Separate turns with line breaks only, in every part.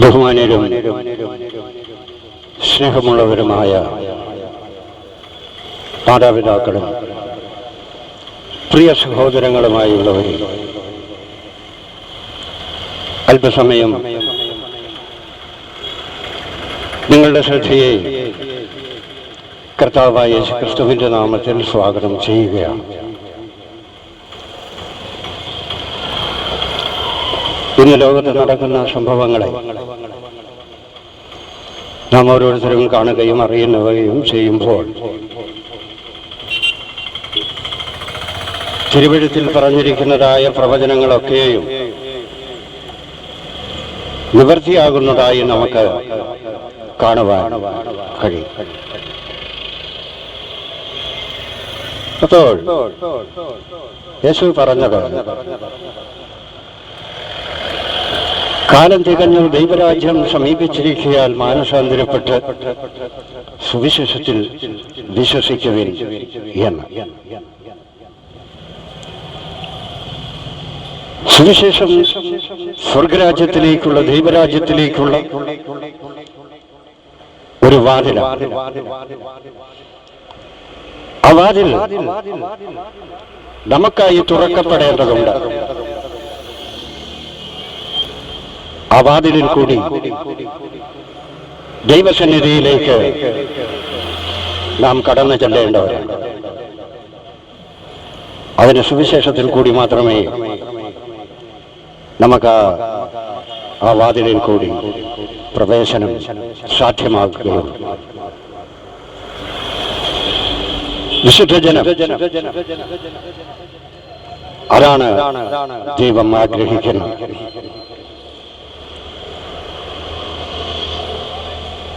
ബഹുമാനരും സ്നേഹമുള്ളവരുമായ മാതാപിതാക്കളും പ്രിയ സഹോദരങ്ങളുമായുള്ളവരും അല്പസമയം നിങ്ങളുടെ ശ്രദ്ധയെ കർത്താവായ ക്രിസ്തുവിന്റെ നാമത്തിൽ സ്വാഗതം ചെയ്യുകയാണ്. ഇന്ന് ലോകത്ത് നടക്കുന്ന സംഭവങ്ങളെ നാം ഓരോരുത്തരും കാണുകയും അറിയുന്നവയും ചെയ്യുമ്പോൾ തിരുവഴുത്തിൽ പറഞ്ഞിരിക്കുന്നതായ പ്രവചനങ്ങളൊക്കെയും നിവൃത്തിയാകുന്നതായി നമുക്ക് കാണുവാൻ കഴിയും. അപ്പോൾ യേശു പറഞ്ഞത് കാലം തികഞ്ഞു ദൈവരാജ്യം സമീപിച്ചിരിക്കയാൽ മാനസാന്തരപ്പെട്ട് സുവിശേഷത്തിൽ വിശ്വസിക്കുവിൻ എന്ന്. സുവിശേഷം സ്വർഗരാജ്യത്തിലേക്കുള്ള ദൈവരാജ്യത്തിലേക്കുള്ള ഒരു വാതില. ആ വാതിൽ നമുക്കായി തുറക്കപ്പെടേണ്ടതുണ്ട്. ആ വാതിലിൽ കൂടി ദൈവസന്നിധിയിലേക്ക് നാം കടന്നു ചെല്ലേണ്ടവരാണ് അതിന് സുവിശേഷത്തിൽ കൂടി മാത്രമേ നമുക്ക് ആ- വാതിലിൽ കൂടി പ്രവേശനം സാധ്യമാക്കുകയുള്ളൂ വിശുദ്ധജനം അതാണ് ദൈവം ആഗ്രഹിക്കുന്നത്.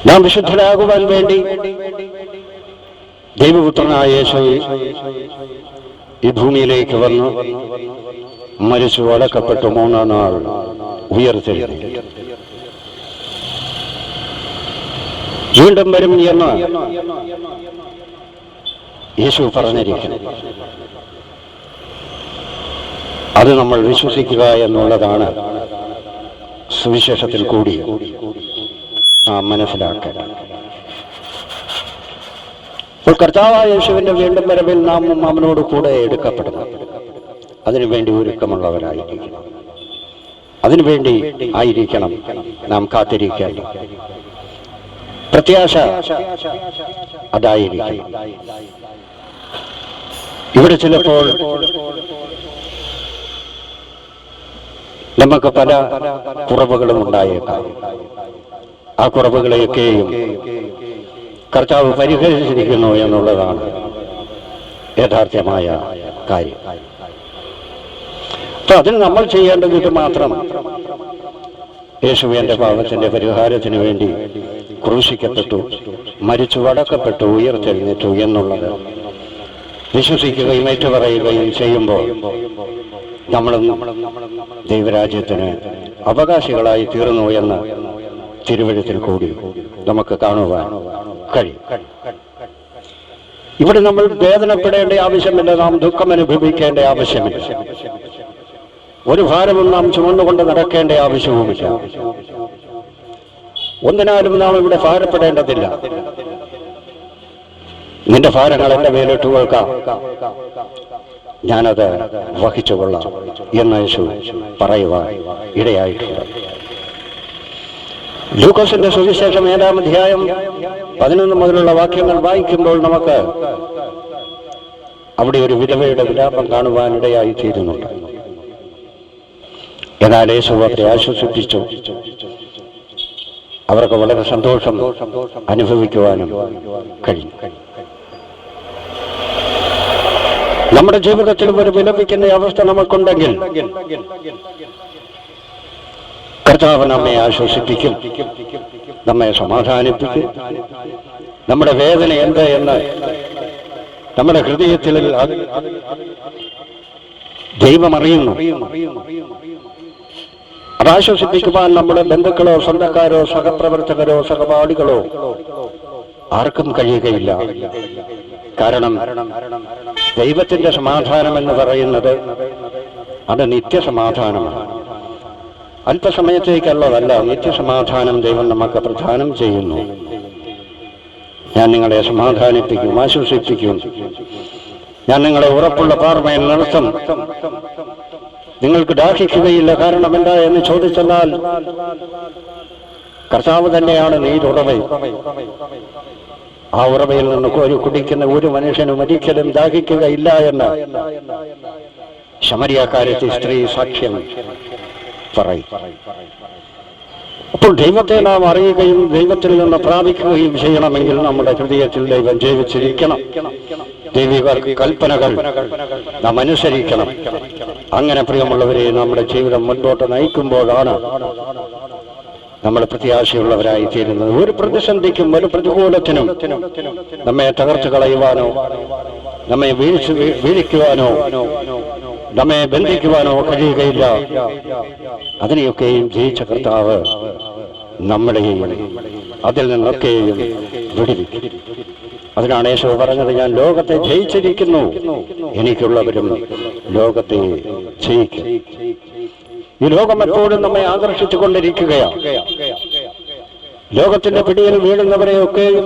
നാം വിശുദ്ധരാകുവാൻ വേണ്ടി ദൈവപുത്രനായ യേശു ഈ ഭൂമിയിലേക്ക് വന്ന് മരിച്ചു അടക്കപ്പെട്ടു മൂന്നാം നാൾ ഉയർത്തെഴുതി വീണ്ടും വരും എന്ന് യേശു പറഞ്ഞിരിക്കുന്നു. അത് നമ്മൾ വിശ്വസിക്കുക എന്നുള്ളതാണ് സുവിശേഷത്തിൽ കൂടി. നാം മനസ്സിലാക്കേണ്ടത് അപ്പോൾ കർത്താവായ യേശുവിന്റെ വീണ്ടും വരവിൽ നാം അവനോട് കൂടെ എടുക്കപ്പെടുന്നു. അതിനുവേണ്ടി ഒരുക്കമുള്ളവരായിരിക്കണം. അതിനുവേണ്ടി ആയിരിക്കണം നാം കാത്തിരിക്കേണ്ടത് പ്രത്യാശ അതായിരിക്കും ഇവിടെ ചിലപ്പോൾ നമുക്ക് പല കുറവുകളും ഉണ്ടായേക്കാം. ആ കുറവുകളെയൊക്കെയും കർത്താവ് പരിഹരിച്ചിരിക്കുന്നു എന്നുള്ളതാണ് യഥാർത്ഥമായ കാര്യം. അപ്പൊ അതിന് നമ്മൾ ചെയ്യേണ്ടത് ഇത് മാത്രം യേശുവിന്റെ പാപത്തിന്റെ പരിഹാരത്തിന് വേണ്ടി ക്രൂശിക്കപ്പെട്ടു മരിച്ചു വടക്കപ്പെട്ടു ഉയർത്തെഴുന്നേറ്റു എന്നുള്ളത് വിശ്വസിക്കുകയും ഏറ്റുപറയുകയും ചെയ്യുമ്പോൾ നമ്മളും ദൈവരാജ്യത്തിന് അവകാശികളായി തീർന്നു എന്ന് തിരുവഴുത്തിൽ കൂടി നമുക്ക് കാണുവാൻ കഴിയും. ഇവിടെ നമ്മൾ വേദനപ്പെടേണ്ട ആവശ്യമില്ല നാം ദുഃഖം അനുഭവിക്കേണ്ട ആവശ്യമില്ല. ഒരു ഭാരവും നാം ചുമന്നുകൊണ്ട് നടക്കേണ്ട ആവശ്യവുമില്ല. ഒന്നിനാലും നാം ഇവിടെ ഭാരപ്പെടേണ്ടതില്ല. നിന്റെ ഭാരങ്ങൾ എന്റെ മേലിട്ട് കേൾക്കാം ഞാനത് വഹിച്ചുകൊള്ളാം എന്ന് യേശു പറയുവാൻ ഇടയായിട്ടുണ്ട്. ലൂക്കോസിന്റെ സുവിശേഷം ഏഴാം അധ്യായം പതിനൊന്ന് മുതലുള്ള വാക്യങ്ങൾ വായിക്കുമ്പോൾ നമുക്ക് അവിടെ ഒരു വിധവയുടെ വിലാപം കാണുവാനിടയായി തീരുന്നുണ്ട്. എന്നാൽ യേശു അവരെ ആശ്വസിപ്പിച്ചു. അവർക്ക് വളരെ സന്തോഷം അനുഭവിക്കുവാനും കഴിഞ്ഞു നമ്മുടെ ജീവിതത്തിൽ ഒരു വിലപിക്കുന്ന അവസ്ഥ നമുക്കുണ്ടെങ്കിൽ കർത്താവ് നമ്മെ ആശ്വസിപ്പിക്കും. നമ്മെ സമാധാനിപ്പിക്കും. നമ്മുടെ വേദന എന്ത് എന്ന് നമ്മുടെ ഹൃദയത്തിൽ ദൈവമറിയുന്നു അത് നമ്മുടെ ബന്ധുക്കളോ സ്വന്തക്കാരോ സഹപ്രവർത്തകരോ സഹപാഠികളോ ആർക്കും കഴിയുകയില്ല. കാരണം ദൈവത്തിന്റെ സമാധാനം എന്ന് പറയുന്നത് അത് നിത്യസമാധാനമാണ്. അല്പസമയത്തേക്കുള്ളതല്ല നിത്യസമാധാനം ദൈവം നമുക്ക് പ്രധാനം ചെയ്യുന്നു. ഞാൻ നിങ്ങളെ സമാധാനിപ്പിക്കും ആശ്വസിപ്പിക്കും. ഞാൻ നിങ്ങളെ ഉറപ്പുള്ള പാർമയിൽ നിർത്തും. നിങ്ങൾക്ക് ദാഹിക്കുകയില്ല കാരണം എന്താ എന്ന് ചോദിച്ചെന്നാൽ കർത്താവ് തന്നെയാണ് നീരുറവ ആ ഉറവയിൽ നിന്ന് കോരി കുടിക്കുന്ന ഒരു മനുഷ്യനും ഒരിക്കലും ദാഹിക്കുകയില്ല എന്ന്. ശമരിയാക്കാരത്തെ സ്ത്രീ സാക്ഷ്യം. പറയും. അപ്പോൾ ദൈവത്തെ നാം അറിയുകയും ദൈവത്തിൽ നിന്ന് പ്രാപിക്കുകയും ചെയ്യണമെങ്കിൽ നമ്മുടെ ഹൃദയത്തിൽ ദൈവം ജീവിച്ചിരിക്കണം. ദൈവിക കൽപ്പനകൾ നാം അനുസരിക്കണം. അങ്ങനെ പ്രിയമുള്ളവരെ നമ്മുടെ ജീവിതം മുൻപോട്ട് നയിക്കുമ്പോഴാണ് നമ്മൾ പ്രത്യാശയുള്ളവരായി തീരുന്നത് ഒരു പ്രതിസന്ധിക്കും ഒരു പ്രതികൂലത്തിനും നമ്മെ തകർച്ചു കളയുവാനോ നമ്മെ വീഴ്ച വീഴിക്കുവാനോ നമ്മെ ബന്ധിക്കുവാനോ കഴിയുകയില്ല. അതിനെയൊക്കെയും ജയിച്ച കർത്താവ് നമ്മളെയും അതിൽ നിന്നൊക്കെയും വിടിവിക്കും. അതിനാണ് യേശു പറഞ്ഞത് ഞാൻ ലോകത്തെ ജയിച്ചിരിക്കുന്നു. എനിക്കുള്ളവരും ലോകത്തെ ജയിക്കും. ഈ ലോകം എപ്പോഴും നമ്മെ ആകർഷിച്ചു കൊണ്ടിരിക്കുകയാണ് ലോകത്തിന്റെ പിടിയിൽ വീഴുന്നവരെയൊക്കെയും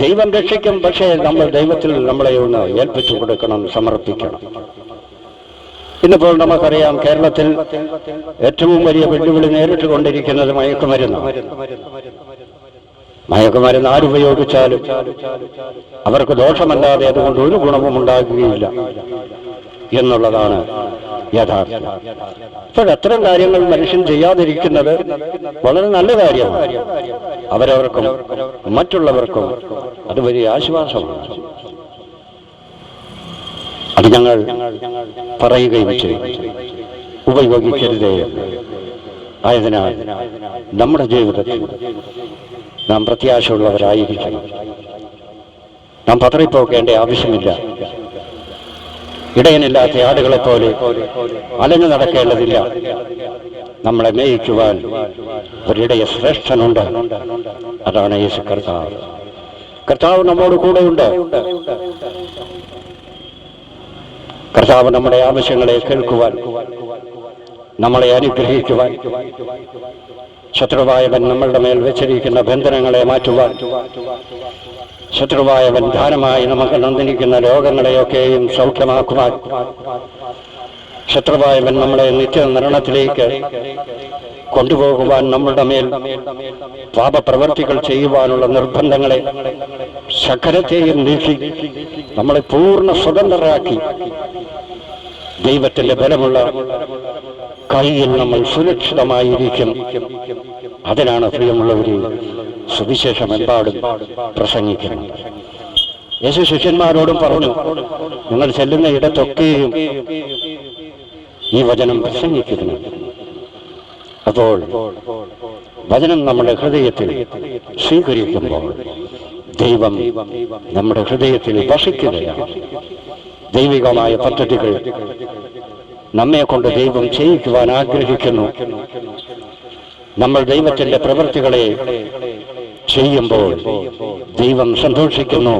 ദൈവം രക്ഷിക്കും പക്ഷേ നമ്മൾ ദൈവത്തിൽ നമ്മളെ ഒന്ന് ഏൽപ്പിച്ചു കൊടുക്കണം സമർപ്പിക്കണം. ഇന്നിപ്പോൾ നമുക്കറിയാം കേരളത്തിൽ ഏറ്റവും വലിയ വെല്ലുവിളി നേരിട്ട് കൊണ്ടിരിക്കുന്നത് മയക്കുമരുന്ന് മയക്കുമരുന്ന് ആരുപയോഗിച്ചാലും അവർക്ക് ദോഷമല്ലാതെ അതുകൊണ്ട് ഒരു ഗുണവും ഉണ്ടാകുകയില്ല എന്നുള്ളതാണ് യഥാർത്ഥം. അപ്പോൾ അത്തരം കാര്യങ്ങൾ മനുഷ്യൻ ചെയ്യാതിരിക്കുന്നത് വളരെ നല്ല കാര്യമാണ്. അവരവർക്കും മറ്റുള്ളവർക്കും അത് വലിയ ആശ്വാസമാണ്. അത് ഞങ്ങൾ പറയുകയും ചെയ്യും. ഉപയോഗിക്കരുതേ ആയതിനാൽ നമ്മുടെ ജീവിതത്തിൽ നാം പ്രത്യാശയുള്ളവരായിരിക്കണം. നാം പതറിപ്പോക്കേണ്ട ആവശ്യമില്ല. ഇടയനില്ലാത്ത ആടുകളെ പോലെ അലഞ്ഞു നടക്കേണ്ടതില്ല. നമ്മളെ മേയിക്കുവാൻ ഒരിടയ ശ്രേഷ്ഠനുണ്ട്. അതാണ് യേശു കർത്താവ്. കർത്താവ് നമ്മോട് കൂടെ ഉണ്ട് കർത്താവ് നമ്മുടെ ആവശ്യങ്ങളെ കേൾക്കുവാൻ നമ്മളെ അനുഗ്രഹിക്കുവാൻ ശത്രുവായവൻ നമ്മളുടെ മേൽ വെച്ചിരിക്കുന്ന ബന്ധനങ്ങളെ മാറ്റുവാൻ ശത്രുവായവൻ ധാനമായി നമുക്ക് നന്ദിനിക്കുന്ന രോഗങ്ങളെയൊക്കെയും സൗഖ്യമാക്കുവാൻ ശത്രുവായവൻ നമ്മളെ നിത്യനിർണത്തിലേക്ക് കൊണ്ടുപോകുവാൻ നമ്മളുടെ മേൽ പാപപ്രവർത്തികൾ ചെയ്യുവാനുള്ള നിർബന്ധങ്ങളെ സകലത്തെയും നീക്കി നമ്മളെ പൂർണ സ്വതന്ത്രരാക്കി ദൈവത്തിന്റെ ബലമുള്ള കൈയിൽ നമ്മൾ സുരക്ഷിതമായിരിക്കും. അതിനാണ് പ്രിയമുള്ളവരെ സുവിശേഷം എമ്പാടും പ്രസംഗിക്കുന്നു. യേശു ശിഷ്യന്മാരോടും പറഞ്ഞു നിങ്ങൾ ചെല്ലുന്ന ഇടത്തൊക്കെയും ഈ വചനം പ്രസംഗിക്കുന്നു. അപ്പോൾ വചനം നമ്മുടെ ഹൃദയത്തിൽ സ്വീകരിക്കുമ്പോൾ ദൈവം നമ്മുടെ ഹൃദയത്തിൽ വസിക്കുകയാണ് ദൈവികമായ പദ്ധതികൾ നമ്മെ കൊണ്ട് ദൈവം ചെയ്യിക്കുവാൻ ആഗ്രഹിക്കുന്നു. നമ്മൾ ദൈവത്തിന്റെ പ്രവൃത്തികളെ ചെയ്യുമ്പോൾ ദൈവം സന്തോഷിക്കുന്നു.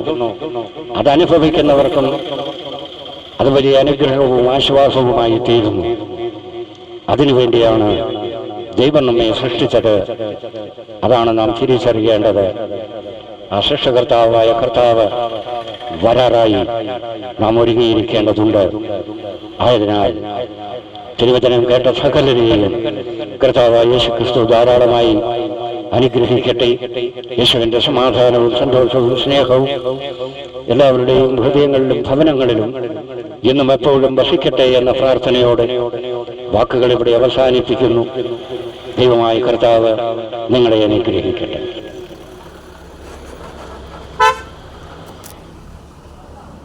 അതനുഭവിക്കുന്നവർക്കും അത് വലിയ അനുഗ്രഹവും ആശ്വാസവുമായി തീരുന്നു. അതിനുവേണ്ടിയാണ് ദൈവം നമ്മെ സൃഷ്ടിച്ചത്. അതാണ് നാം തിരിച്ചറിയേണ്ടത്. ആ സൃഷ്ടകർത്താവായ കർത്താവ് വരാറായി നാം ഒരുങ്ങിയിരിക്കേണ്ടതുണ്ട്. ആയതിനാൽ തിരുവചനം കേട്ട സകലരെയും കർത്താവായ യേശു ക്രിസ്തു ധാരാളമായി അനുഗ്രഹിക്കട്ടെ. യേശുവിന്റെ സമാധാനവും സന്തോഷവും സ്നേഹവും എല്ലാവരുടെയും ഹൃദയങ്ങളിലും ഭവനങ്ങളിലും ഇന്നും എപ്പോഴും വസിക്കട്ടെ എന്ന പ്രാർത്ഥനയോടെ വാക്കുകൾ ഇവിടെ അവസാനിപ്പിക്കുന്നു. ദൈവമായ കർത്താവ് നിങ്ങളെ അനുഗ്രഹിക്കട്ടെ.